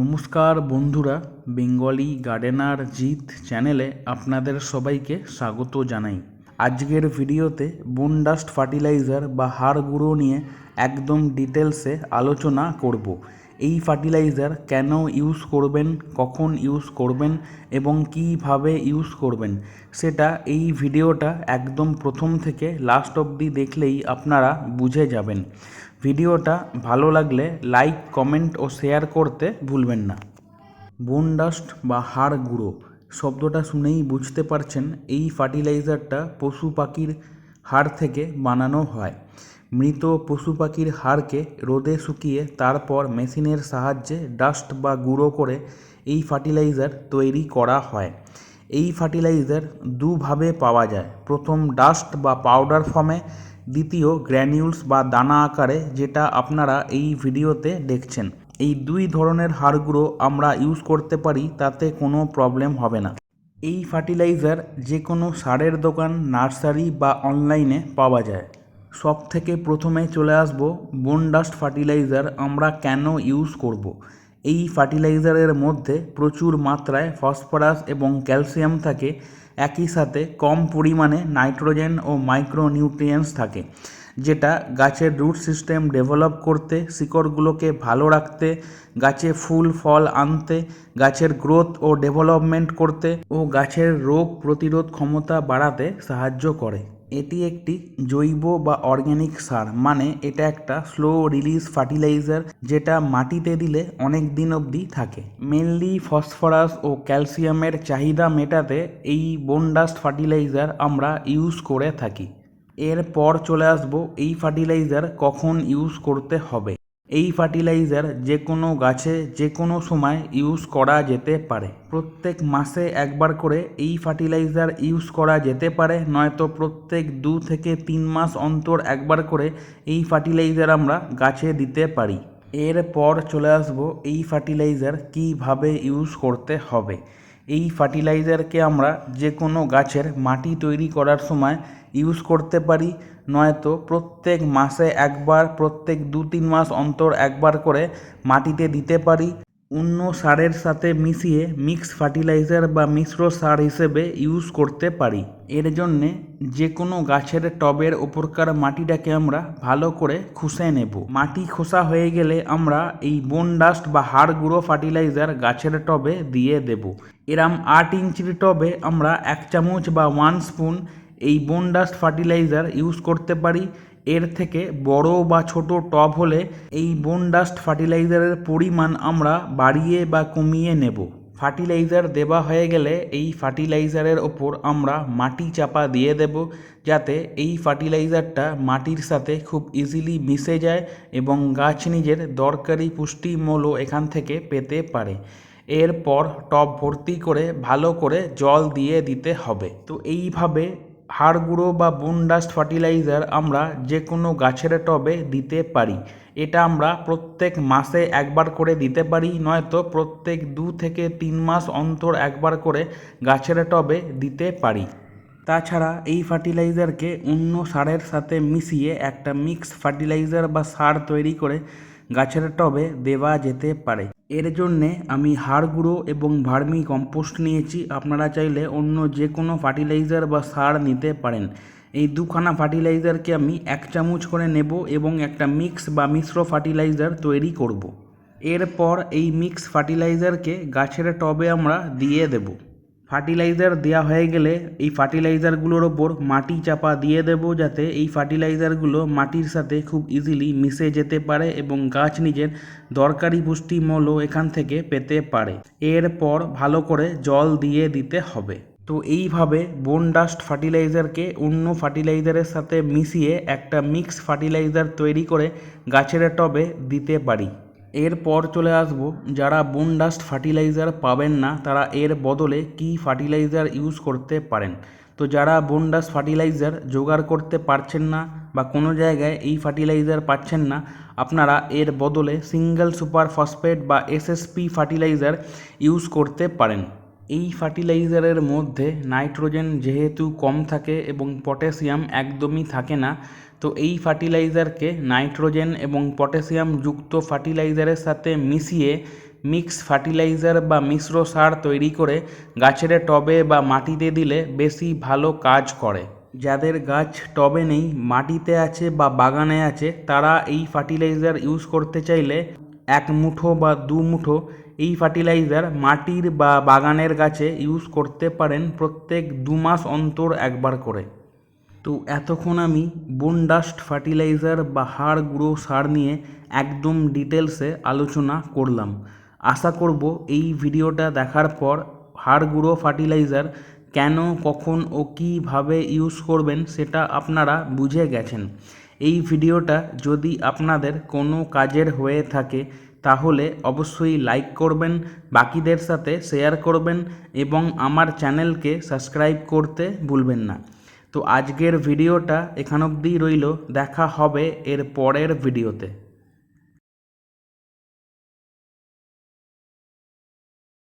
নমস্কার বন্ধুরা, Bengali gardener জিত চ্যানেলে আপনাদের সবাইকে স্বাগত জানাই। আজকের ভিডিওতে বোন ডাস্ট ফার্টিলাইজার বা হাড় গুঁড়ো নিয়ে একদম ডিটেলসে আলোচনা করব। এই ফার্টিলাইজার কেন ইউজ করবেন, কখন ইউজ করবেন এবং কীভাবে ইউজ করবেন, সেটা এই ভিডিওটা একদম প্রথম থেকে লাস্ট অবধি দেখলেই আপনারা বুঝে যাবেন। ভিডিওটা ভালো লাগলে লাইক কমেন্ট ও শেয়ার করতে ভুলবেন না। বোন ডাস্ট বা হাড় গুঁড়ো শব্দটা শুনেই বুঝতে পারছেন এই ফার্টিলাইজারটা পশু পাখির হাড় থেকে বানানো হয়। মৃত পশু পাখির হাড়কে রোদে শুকিয়ে তারপর মেশিনের সাহায্যে ডাস্ট বা গুঁড়ো করে এই ফার্টিলাইজার তৈরি করা হয়। এই ফার্টিলাইজার দুভাবে পাওয়া যায়। প্রথম ডাস্ট বা পাউডার ফর্মে, দ্বিতীয় গ্র্যানিউলস বা দানা আকারে, যেটা আপনারা এই ভিডিওতে দেখছেন। এই দুই ধরনের হাড়গুঁড়ো আমরা ইউজ করতে পারি, তাতে কোনো প্রবলেম হবে না। এই ফার্টিলাইজার যে কোনো সারের দোকান, নার্সারি বা অনলাইনে পাওয়া যায়। সব থেকে প্রথমে চলে আসব বোনডাস্ট ফার্টিলাইজার আমরা কেন ইউজ করব। এই ফার্টিলাইজারের মধ্যে প্রচুর মাত্রায় ফসফরাস এবং ক্যালসিয়াম থাকে, একই সাথে কম পরিমাণে নাইট্রোজেন ও মাইক্রোনিউট্রিয়েন্টস থাকে, যেটা গাছের রুট সিস্টেম ডেভেলপ করতে, শিকড়গুলোকে ভালো রাখতে, গাছে ফুল, ফল আনতে, গাছের গ্রোথ ও ডেভেলপমেন্ট করতে ও গাছের রোগ প্রতিরোধ ক্ষমতা বাড়াতে সাহায্য করে এটি একটি জৈব বা অর্গ্যানিক সার মানে এটা একটা স্লো রিলিজ ফার্টিলাইজার যেটা মাটিতে দিলে অনেক দিন অবধি থাকে। মেনলি ফসফরাস ও ক্যালসিয়ামের চাহিদা মেটাতে এই বোনডাস্ট ফার্টিলাইজার আমরা ইউজ করে থাকি। এরপর চলে আসব এই ফার্টিলাইজার কখন ইউজ করতে হবে। এই ফার্টিলাইজার যে কোনো গাছে যে কোনো সময় ইউজ করা যেতে পারে। প্রত্যেক মাসে একবার করে এই ফার্টিলাইজার ইউজ করা যেতে পারে, নয়তো প্রত্যেক দু থেকে তিন মাস অন্তর একবার করে এই ফার্টিলাইজার আমরা গাছে দিতে পারি। এরপর চলে আসব এই ফার্টিলাইজার কীভাবে ইউজ করতে হবে। এই ফার্টিলাইজারকে আমরা যে কোনো গাছের মাটি তৈরি করার সময় ইউজ করতে পারি নয়তো প্রত্যেক মাসে একবার, প্রত্যেক দু তিন মাস অন্তর একবার করে মাটিতে দিতে পারি। অন্য সারের সাথে মিশিয়ে মিক্স ফার্টিলাইজার বা মিশ্র সার হিসেবে ইউজ করতে পারি। এর জন্যে যে কোনো গাছের টবের ওপরকার মাটিটাকে আমরা ভালো করে খুশে নেব। মাটি খোসা হয়ে গেলে আমরা এই বোন ডাস্ট বা হাড় গুঁড়ো ফার্টিলাইজার গাছের টবে দিয়ে দেব। এরম আট ইঞ্চির টবে আমরা এক চামচ বা ওয়ান স্পুন এই বোন ডাস্ট ফার্টিলাইজার ইউজ করতে পারি। এর থেকে বড় বা ছোট টব হলে এই বোন ডাস্ট ফার্টিলাইজারের পরিমাণ আমরা বাড়িয়ে বা কমিয়ে নেব। ফার্টিলাইজার দেওয়া হয়ে গেলে এই ফার্টিলাইজারের ওপর আমরা মাটি চাপা দিয়ে দেব যাতে এই ফার্টিলাইজারটা মাটির সাথে খুব ইজিলি মিশে যায় এবং গাছ নিজের দরকারি পুষ্টিমূল্য এখান থেকে পেতে পারে। এরপর টব ভর্তি করে ভালো করে জল দিয়ে দিতে হবে। তো এইভাবে হাড় গুঁড়ো বা বোনডাস্ট ফার্টিলাইজার আমরা যে কোনো গাছের টবে দিতে পারি। এটা আমরা প্রত্যেক মাসে একবার করে দিতে পারি, নয়তো প্রত্যেক দু থেকে তিন মাস অন্তর একবার করে গাছের টবে দিতে পারি। তাছাড়া এই ফার্টিলাইজারকে অন্য সারের সাথে মিশিয়ে একটা মিক্স ফার্টিলাইজার বা সার তৈরি করে গাছের টবে দেওয়া যেতে পারে। এর জন্যে আমি হাড় গুঁড়ো এবং ভার্মি কম্পোস্ট নিয়েছি। আপনারা চাইলে অন্য যে কোনো ফার্টিলাইজার বা সার নিতে পারেন। এই দুখানা ফার্টিলাইজারকে আমি এক চামচ করে নেব এবং একটা মিক্স বা মিশ্র ফার্টিলাইজার তৈরি করব। এরপর এই মিক্স ফার্টিলাইজারকে গাছের টবে আমরা দিয়ে দেব। ফার্টিলাইজার দেওয়া হয়ে গেলে এই ফার্টিলাইজারগুলোর ওপর মাটি চাপা দিয়ে দেব যাতে এই ফার্টিলাইজারগুলো মাটির সাথে খুব ইজিলি মিশে যেতে পারে এবং গাছ নিজের দরকারি পুষ্টিমূল্য এখান থেকে পেতে পারে। এরপর ভালো করে জল দিয়ে দিতে হবে। তো এইভাবে বোন ডাস্ট ফার্টিলাইজারকে অন্য ফার্টিলাইজারের সাথে মিশিয়ে একটা মিক্স ফার্টিলাইজার তৈরি করে গাছের টবে দিতে পারি। এরপর চলে আসব, যারা বোনডাস্ট ফার্টিলাইজার পাবেন না, তারা এর বদলে কি ফার্টিলাইজার ইউজ করতে পারেন? তো যারা বোনডাস্ট ফার্টিলাইজার জোগাড় করতে পারছেন না বা কোনো জায়গায় এই ফার্টিলাইজার পাচ্ছেন না, আপনারা এর বদলে সিঙ্গেল সুপার ফসফেট বা এসএসপি ফার্টিলাইজার ইউজ করতে পারেন। এই ফার্টিলাইজারের মধ্যে নাইট্রোজেন যেহেতু কম থাকে এবং পটাশিয়াম একদমই থাকে না তো এই ফার্টিলাইজারকে নাইট্রোজেন এবং পটাশিয়াম যুক্ত ফার্টিলাইজারের সাথে মিশিয়ে মিক্স ফার্টিলাইজার বা মিশ্র সার তৈরি করে গাছের টবে বা মাটিতে দিলে বেশি ভালো কাজ করে। যাদের গাছ টবে নেই, মাটিতে আছে বা বাগানে আছে, তারা এই ফার্টিলাইজার ইউজ করতে চাইলে এক মুঠো বা দু মুঠো এই ফার্টিলাইজার মাটির বা বাগানের গাছে ইউজ করতে পারেন প্রত্যেক দু মাস অন্তর একবার করে। তো এতক্ষণ আমি বোনডাস্ট ফার্টিলাইজার বা হাড় গুঁড়ো সার নিয়ে একদম ডিটেলসে আলোচনা করলাম। আশা করব এই ভিডিওটা দেখার পর হাড় গুঁড়ো ফার্টিলাইজার কেন, কখন ও কীভাবে ইউজ করবেন সেটা আপনারা বুঝে গেছেন। এই ভিডিওটা যদি আপনাদের কোনো কাজের হয়ে থাকে তাহলে অবশ্যই লাইক করবেন, বাকিদের সাথে শেয়ার করবেন এবং আমার চ্যানেলকে সাবস্ক্রাইব করতে ভুলবেন না। তো আজকের ভিডিওটা এখান অবধিই রইল। দেখা হবে এর পরের ভিডিওতে।